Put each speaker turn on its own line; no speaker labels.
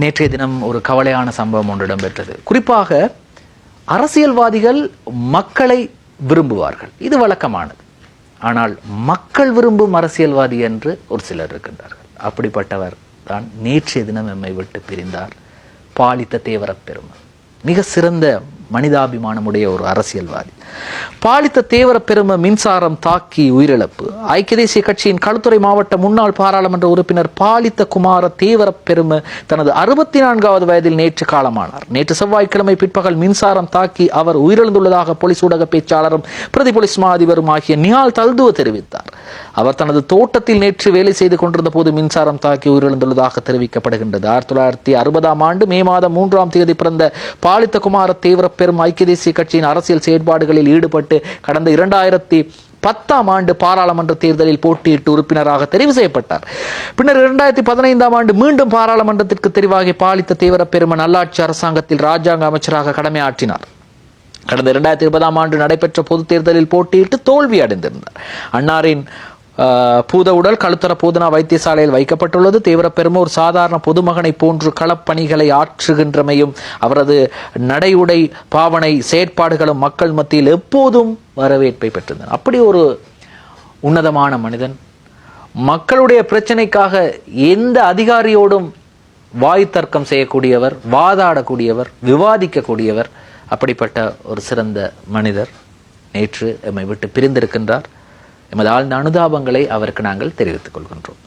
நேற்றைய தினம் ஒரு கவலையான சம்பவம் ஒன்று இடம்பெற்றது. குறிப்பாக அரசியல்வாதிகள் மக்களை விரும்புவார்கள். இது வழக்கமானது. ஆனால் மக்கள் விரும்பும் அரசியல்வாதி என்று ஒரு சிலர் இருக்கின்றார்கள். அப்படிப்பட்டவர் தான் நேற்றைய தினம் எம்மை விட்டு பிரிந்தார். பாலித்த தேவரப் பெருமை மிக சிறந்த மனிதாபிமானமுடைய ஒரு அரசியல்வாதி. பாலித்த தேவர பெரும மின்சாரம் தாக்கி உயிரிழப்பு. ஐக்கிய தேசிய கட்சியின் களுத்துறை மாவட்ட முன்னாள் பாராளுமன்ற உறுப்பினர் பாலித்த குமார தேவர பெரும தனது அறுபத்தி நான்காவது வயதில் நேற்று காலமானார். நேற்று செவ்வாய்க்கிழமை பிற்பகல் மின்சாரம் தாக்கி அவர் உயிரிழந்துள்ளதாக போலீஸ் ஊடக பேச்சாளரும் பிரதி போலீஸ் மாதிபரும் ஆகிய நியால் தல்துவ தெரிவித்தார். அவர் தனது தோட்டத்தில் நேற்று வேலை செய்து கொண்டிருந்த போது மின்சாரம் தாக்கி உயிரிழந்துள்ளதாக தெரிவிக்கப்படுகின்றது. ஆயிரத்தி தொள்ளாயிரத்தி அறுபதாம் ஆண்டு மே மாதம் மூன்றாம் தேதி பிறந்த பாலித்த குமார தேவர பெரும் ஐக்கிய தேசிய கட்சியின் அரசியல் செயற்பாடுகளில் ஈடுபட்டு கடந்த இரண்டாயிரத்தி பத்தாம் ஆண்டு பாராளுமன்ற தேர்தலில் போட்டியிட்டு உறுப்பினராக தெரிவு செய்யப்பட்டார். பின்னர் இரண்டாயிரத்தி பதினைந்தாம் ஆண்டு மீண்டும் பாராளுமன்றத்திற்கு தெரிவாகி பாலித்த தீவிர பெரும நல்லாட்சி அரசாங்கத்தில் ராஜாங்க அமைச்சராக கடமையாற்றினார் கடந்த இரண்டாயிரத்தி இருபதாம் ஆண்டு நடைபெற்ற பொதுத் தேர்தலில் போட்டியிட்டு தோல்வி அடைந்திருந்தார் அன்னாரின் பூத உடல் கழுத்தர போதனா வைத்தியசாலையில் வைக்கப்பட்டுள்ளது. தீவிர பெரும ஒரு சாதாரண பொதுமகனை போன்று களப்பணிகளை ஆற்றுகின்றமையும் அவரது நடையுடை பாவனை செயற்பாடுகளும் மக்கள் மத்தியில் எப்போதும் வரவேற்பை பெற்றிருந்தன. அப்படி ஒரு உன்னதமான மனிதன் மக்களுடைய பிரச்சனைக்காக எந்த அதிகாரியோடும் வாய் தர்க்கம் செய்யக்கூடியவர் வாதாடக்கூடியவர் விவாதிக்கக்கூடியவர் அப்படிப்பட்ட ஒரு சிறந்த மனிதர் நேற்று எம்மை விட்டு பிரிந்திருக்கின்றார். எமது ஆழ்ந்த அனுதாபங்களை அவருக்கு நாங்கள் தெரிவித்துக் கொள்கின்றோம்.